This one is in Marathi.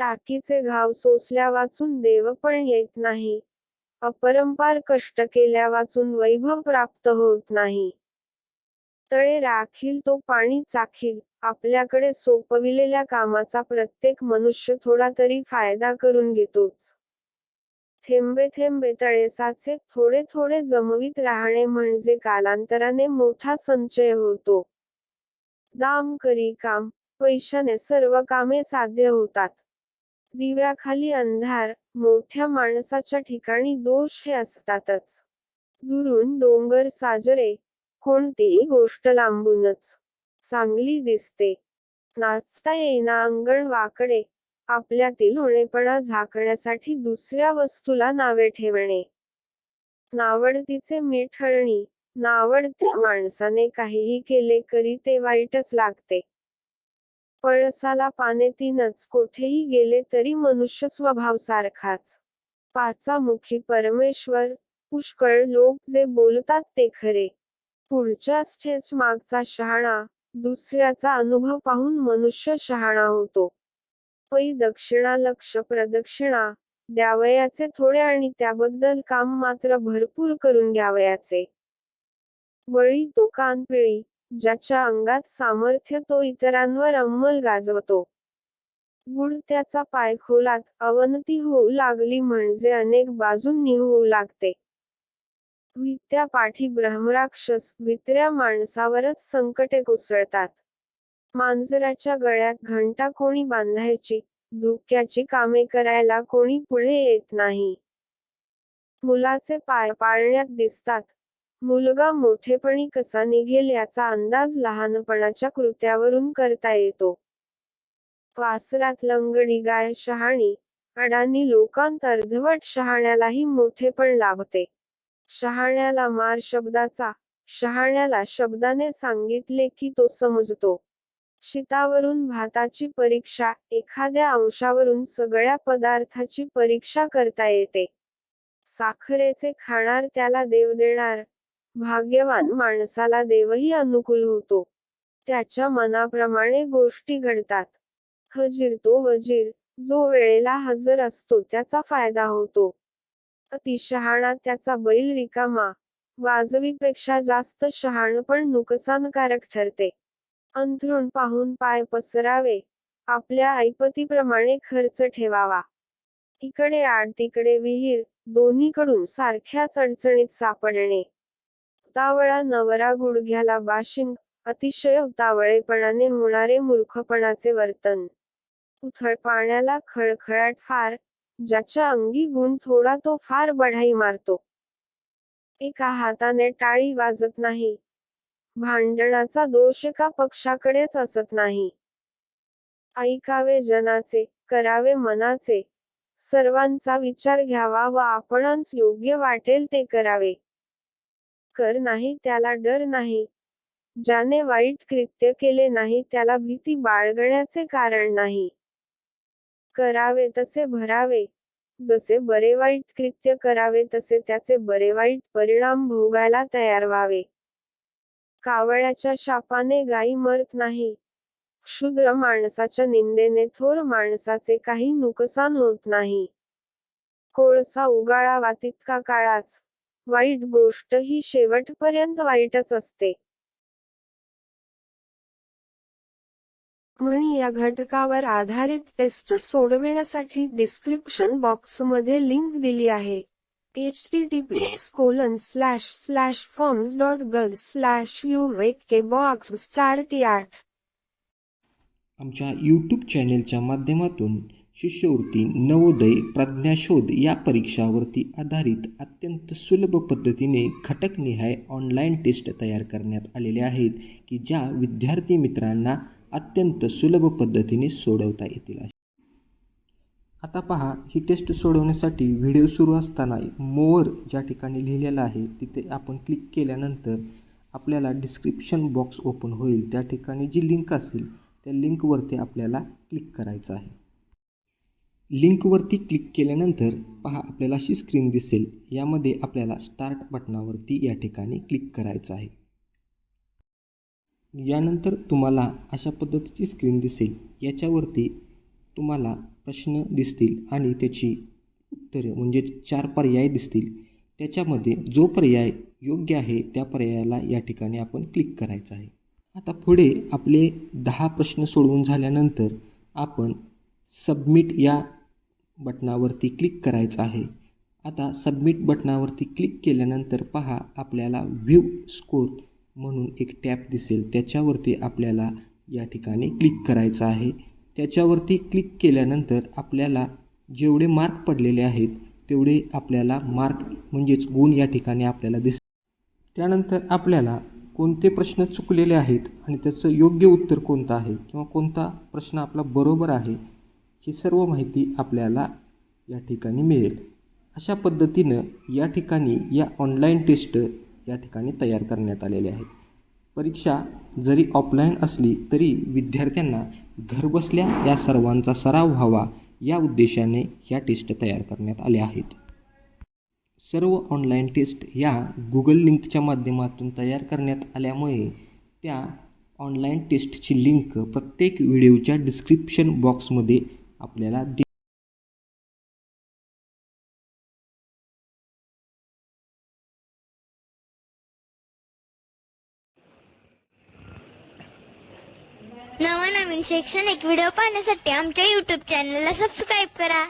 टाकीचे घाव सोसल्या वाचून देव पण येत नाही. अपरंपार कष्ट केल्या वाचून वैभव प्राप्त होत नाही. तळे राखील तो पाणी चाखील आपल्याकडे सोपविलेल्या कामाचा प्रत्येक मनुष्य थोडा तरी फायदा करून घेतोच. थेंबे थेंबे तळे साचे थोडे थोडे जमवीत राहणे म्हणजे कालांतराने मोठा संचय होतो. दाम करी काम पैशाने सर्व कामे साध्य होतात. दिव्याखाली अंधार मोठ्या माणसाच्या ठिकाणी दोष हे असतातच. दुरून डोंगर साजरे कोणतीही गोष्ट लांबूनच. चांगली दिसते. नाचता येईना अंगण वाकडे आपल्यातील उणेपणा झाकण्यासाठी दुसऱ्या वस्तूला नावे ठेवणे. नावडतीचे मिठळणी नावडत्या माणसाने काहीही केले करी ते वाईटच लागते. पळसाला पाने तीनच कोठेही गेले तरी मनुष्य स्वभाव सारखाच पाचामुखी परमेश्वर पुष्कळ लोक जे बोलतात ते खरे. पुढच्या स्टेज मागचा शहाणा दुसऱ्याचा अनुभव पाहून मनुष्य शहाणा होतो. पै दक्षिणा लक्ष प्रदक्षिणा द्यावयाचे थोडे आणि त्याबद्दल काम मात्र भरपूर करून घ्यावयाचे. बळी तो कानपिळी ज्याच्या अंगात सामर्थ्य तो इतरांवर अंमल गाजवतो. गुड त्याचा पाय खोलात अवनती होऊ लागली म्हणजे अनेक बाजूंनी होऊ लागते. वित्या पाठी ब्रह्मराक्षस वित्र्या माणसावरच संकटे कोसळतात. मांजराच्या गळ्यात घंटा कोणी बांधायची धुक्याची कामे करायला कोणी पुढे येत नाही. मुलाचे पाय पाळण्यात दिसतात मुलगा मोठेपणी कसा निघेल याचा अंदाज लहानपणाच्या कृत्यावरून करता येतो. वासरात लंगडी गाय शहाणी अडाणी लोकांत अर्धवट शहाण्यालाही मोठेपण लाभते. शहाण्याला मार शब्दाचा शहाण्याला शब्दाने सांगितले की तो समजतो. शितावरून भाताची परीक्षा एखाद्या अंशावरून सगळ्या पदार्थाची परीक्षा करता येते. साखरेचे खाणार त्याला देव देणार भाग्यवान माणसाला देवही अनुकूल होतो. त्याच्या मनाप्रमाणे गोष्टी घडतात. हजीर तो वजीर जो वेळेला हजर असतो त्याचा फायदा होतो. अतिशहाणा त्याचा बैल रिकामा वाजवीपेक्षा जास्त शहाणपण नुकसानकारक ठरते. अंथरुण पाहून पाय पसरावे आपल्या ऐपतीप्रमाणे खर्च ठेवावा. इकडे आड तिकडे विहीर दोन्हीकडून सारख्याच अडचणीत सापडणे. उतावळा नवरा गुडघ्याला बाशिंग अतिशय उतावळेपणाने होणारे मूर्खपणाचे वर्तन. उथळ पाण्याला खळखळाट फार ज्याच्या अंगी गुण थोडा तो फार बढाई मारतो. एका हाताने टाळी वाजत नाही. भांडणाचा दोष एका पक्षाकडेच असत नाही. ऐकावे जनाचे करावे मनाचे. सर्वांचा विचार घ्यावा व आपणच योग्य वाटेल ते करावे. कर नाही त्याला डर नाही. ज्याने वाईट कृत्य केले नाही त्याला भीती बाळगण्याचे कारण नाही. करावे तसे भरावे. जसे बरे वाईट कृत्य करावे तसे त्याचे बरे वाईट परिणाम भोगायला तयार व्हावे. कावळ्याच्या शापाने गायी मरत नाही. क्षुद्र माणसाच्या निंदेने थोर माणसाचे काही नुकसान होत नाही. कोळसा उगाळावा तितका काळाच. वाईट गोष्ट ही शेवटपर्यंत वाईटच असते. म्हणी या घटकावर आधारित टेस्ट सोडविण्यासाठी डिस्क्रिप्शन बॉक्समध्ये लिंक दिली आहे. H T T P S colon slash slash forms dot gle slash U K box चार टी आठ आमच्या यूट्यूब चॅनेलच्या माध्यमातून शिष्यवृत्ती नवोदय प्रज्ञाशोध या परीक्षावरती आधारित अत्यंत सुलभ पद्धतीने घटकनिहाय ऑनलाईन टेस्ट तयार करण्यात आलेले आहेत की ज्या विद्यार्थी मित्रांना अत्यंत सुलभ पद्धतीने सोडवता येतील. आता पहा ही टेस्ट सोडवण्यासाठी व्हिडिओ सुरू असताना मोअर ज्या ठिकाणी लिहिलेला आहे तिथे आपण क्लिक केल्यानंतर आपल्याला डिस्क्रिप्शन बॉक्स ओपन होईल. त्या ठिकाणी जी लिंक असेल त्या लिंकवरती आपल्याला क्लिक करायचं आहे. लिंकवरती क्लिक केल्यानंतर पहा आपल्याला अशी स्क्रीन दिसेल. यामध्ये आपल्याला स्टार्ट बटनावरती या ठिकाणी क्लिक करायचं आहे. यानंतर तुम्हाला अशा पद्धतीची स्क्रीन दिसेल. याच्यावरती तुम्हाला प्रश्न दिसतील आणि त्याची उत्तरं म्हणजे चार पर्याय दिसतील. त्याच्यामध्ये जो पर्याय योग्य आहे त्या पर्यायाला या ठिकाणी आपण क्लिक करायचं आहे. आता पुढे आपले दहा प्रश्न सोडवून झाल्यानंतर आपण सबमिट या बटनावरती क्लिक करायचं आहे. आता सबमिट बटनावरती क्लिक केल्यानंतर पहा आपल्याला व्ह्यू स्कोर म्हणून एक टॅब दिसेल. त्याच्यावरती आपल्याला या ठिकाणी क्लिक करायचं आहे. त्याच्यावरती क्लिक केल्यानंतर आपल्याला जेवढे मार्क पडलेले आहेत तेवढे आपल्याला मार्क म्हणजेच गुण या ठिकाणी आपल्याला दिस त्यानंतर आपल्याला कोणते प्रश्न चुकलेले आहेत आणि त्याचं योग्य उत्तर कोणतं आहे? किंवा कोणता प्रश्न आपला बरोबर आहे? ही सर्व माहिती आपल्याला या ठिकाणी मिळेल. अशा पद्धतीनं या ठिकाणी या ऑनलाईन टेस्ट या ठिकाणी तयार करण्यात आलेले आहेत. परीक्षा जरी ऑफलाईन असली तरी विद्यार्थ्यांना घरबसल्या या सर्वांचा सराव व्हावा या उद्देशाने ह्या टेस्ट तयार करण्यात आल्या आहेत. सर्व ऑनलाईन टेस्ट ह्या गुगल लिंकच्या माध्यमातून तयार करण्यात आल्यामुळे त्या ऑनलाईन टेस्टची लिंक प्रत्येक व्हिडिओच्या डिस्क्रिप्शन बॉक्समध्ये आपल्याला दि नवनवीन शैक्षणिक व्हिडिओ पाहण्यासाठी आमच्या यूट्यूब चॅनलला सबस्क्राईब करा.